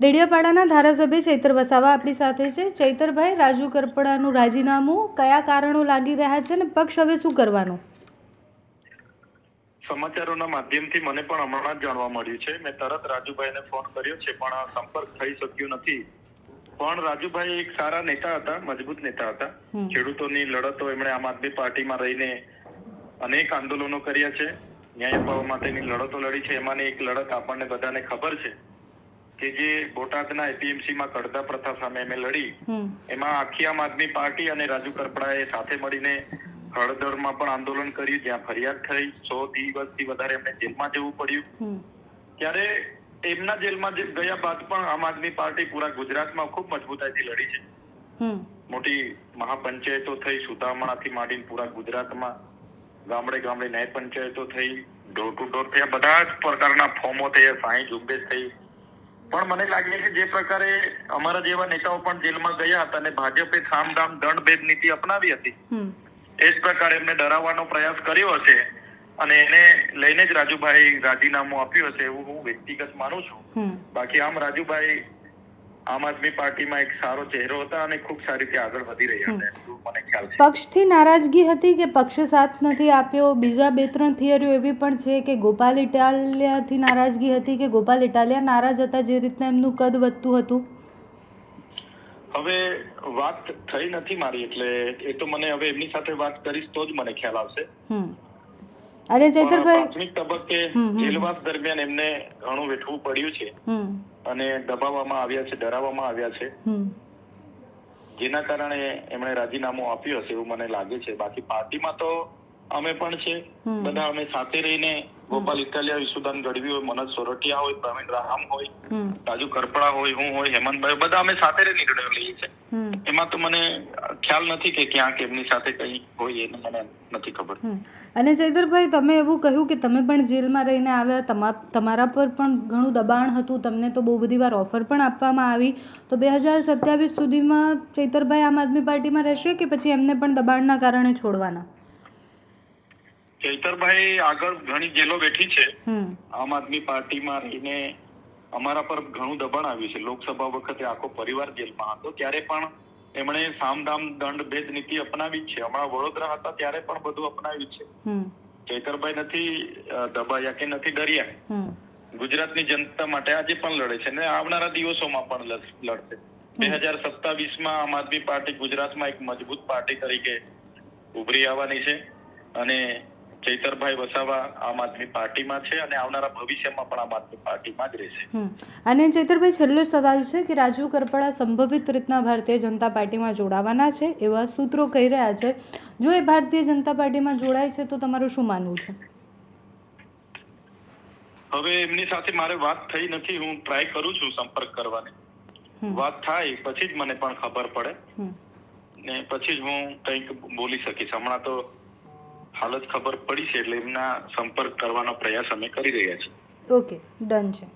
ડેડિયાપાડાના ધારાસભ્ય ચૈતર વસાવા આપણી સાથે છે. ચૈતરભાઈ રાજુ કરપડાનું રાજીનામું કયા કારણો લાગી રહ્યા છે અને પક્ષ હવે શું કરવાનું? સમાચારોના માધ્યમથી મને પણ હમણાં જ જાણવા મળ્યું છે. મેં તરત રાજુભાઈને ફોન કર્યો છે પણ સંપર્ક થઈ શક્યો નથી. પણ રાજુભાઈ એક સારા નેતા હતા મજબૂત નેતા હતા. ખેડૂતોની લડતો એમણે આમ આદમી પાર્ટીમાં રહીને અનેક આંદોલનો કર્યા છે. ન્યાય અપાવવા માટેની લડતો લડી છે. એમાંની એક લડત આપણને બધાને ખબર છે. કે જે બોટાદના એપીએમસીમાં કડધા પ્રથા સામે અમે લડી એમાં આખી આમ આદમી પાર્ટી અને રાજુ કરપડાએ સાથે મળીને હળદરમાં પણ આંદોલન કર્યું જ્યાં ફરિયાદ થઈ સો દિવસથી વધારે એમને જેલમાં જવું પડ્યું. ત્યારે એમના જેલમાં ગયા બાદ પણ આમ આદમી પાર્ટી પૂરા ગુજરાતમાં ખૂબ મજબૂતાઈથી લડી છે. મોટી મહાપંચાયતો થઈ સુદામણાથી માંડીને પૂરા ગુજરાતમાં ગામડે ગામડે ન્યાય પંચાયતો થઈ ડોર ટુ ડોર થયા બધા જ પ્રકારના ફોર્મો થયા સાંઈ ઝુંબેશ થઈ પણ મને લાગે છે જે પ્રકારે અમારા જેવા નેતાઓ પણ જેલમાં ગયા હતા અને ભાજપે સામદામ દંડ ભેદ નીતિ અપનાવી હતી. એ જ પ્રકારે એમને ડરાવવાનો પ્રયાસ કર્યો હશે અને એને લઈને જ રાજુભાઈ રાજીનામું આપ્યું હશે એવું હું વ્યક્તિગત માનું છું. બાકી આમ રાજુભાઈ આમ આદમી પાર્ટીમાં એક સારો ચહેરો હતા અને ખૂબ સારી રીતે આગળ વધી રહ્યા હતા મને ખ્યાલ છે. પક્ષથી નારાજગી હતી કે પક્ષે સાથ નથી આપ્યો? બીજા બે ત્રણ થિયરીઓ એવી પણ છે કે ગોપાલ ઇટાલિયાથી નારાજગી હતી કે ગોપાલ ઇટાલિયા નારાજ હતા જે રીતના એમનું કદ વધતું હતું? હવે વાત થઈ નથી મારી એટલે એ તો મને હવે એમની સાથે વાત કરીશ તો જ મને ખ્યાલ આવશે. અને ચૈતરભાઈ પ્રાથમિક તબક્કે. જેલવાસ દરમિયાન એમને ઘણું વેઠવું પડ્યું છે. અને દબાવવામાં આવ્યા છે ડરાવવામાં આવ્યા છે. જેના કારણે એમણે રાજીનામું આપ્યું હશે એવું મને લાગે છે. બાકી પાર્ટીમાં તો અમે પણ છે. બધા અમે સાથે રહીને ગોપાલ ઇટાલિયા વિસુદાન ગઢવી હોય મનોજ સોરઠિયા હોય પ્રવીણ રામ હોય રાજુ કરપડા હોય હું હોય હેમંતભાઈ બધા અમે સાથે રે નિર્ણયો લઈએ છીએ. એમાં તો મને ખ્યાલ નથી કે ક્યાંક એમની સાથે કઈ હોય એને મને નથી ખબર. અને ચૈતરભાઈ તમે એવું કહ્યું કે તમે પણ જેલમાં રહીને આવ્યા તમા તમારા પર પણ ઘણું દબાણ હતું તમને તો બહુ બધી વાર ઓફર પણ આપવામાં આવી. તો બે હજાર સત્યાવીસ સુધીમાં ચૈતરભાઈ આમ આદમી પાર્ટીમાં રહેશે કે પછી એમને પણ દબાણના કારણે છોડવાના? ચૈતરભાઈ આગળ ઘણી જેલો બેઠી છે. આમ આદમી પાર્ટીમાં રહીને અમારા પર ઘણું દબાણ આવ્યું છે. લોકસભા વખતે આખો પરિવાર જેલમાં હતો. ત્યારે પણ એમણે સામધામ દંડ ભેદ નીતિ અપનાવી છે. હમણાં વડોદરા હતા ત્યારે પણ બધું અપનાવ્યું છે. ચૈતરભાઈ નથી દબાયા કે નથી ડર્યા. ગુજરાતની જનતા માટે આજે પણ લડે છે અને આવનારા દિવસોમાં પણ લડશે. બે હજાર સત્તાવીસમાં આમ આદમી પાર્ટી ગુજરાતમાં એક મજબૂત પાર્ટી તરીકે ઉભરી આવવાની છે. અને ચૈતરભાઈ વસાવા આમ આદમી પાર્ટીમાં છે અને આવનારા ભવિષ્યમાં પણ આમ આદમી પાર્ટીમાં જ રહેશે. અને ચૈતરભાઈ છેલ્લો સવાલ છે કે રાજુ કરપડા સંભવિત રીતના ભારતીય જનતા પાર્ટીમાં જોડાવાના છે એવા સૂત્રો કહી રહ્યા છે. જો એ ભારતીય જનતા પાર્ટીમાં જોડાય છે તો તમારું શું માનવું છે? હવે એમની સાથે મારે વાત થઈ નથી. હું ટ્રાય કરું છું સંપર્ક કરવાની. વાત થાય પછી જ મને પણ ખબર પડે. ને પછી જ હું કંઈક બોલી શકીશ. હમણાં તો હાલ જ ખબર પડી છે એટલે એમના સંપર્ક કરવાનો પ્રયાસ અમે કરી રહ્યા છીએ. ઓકે, ડન છે.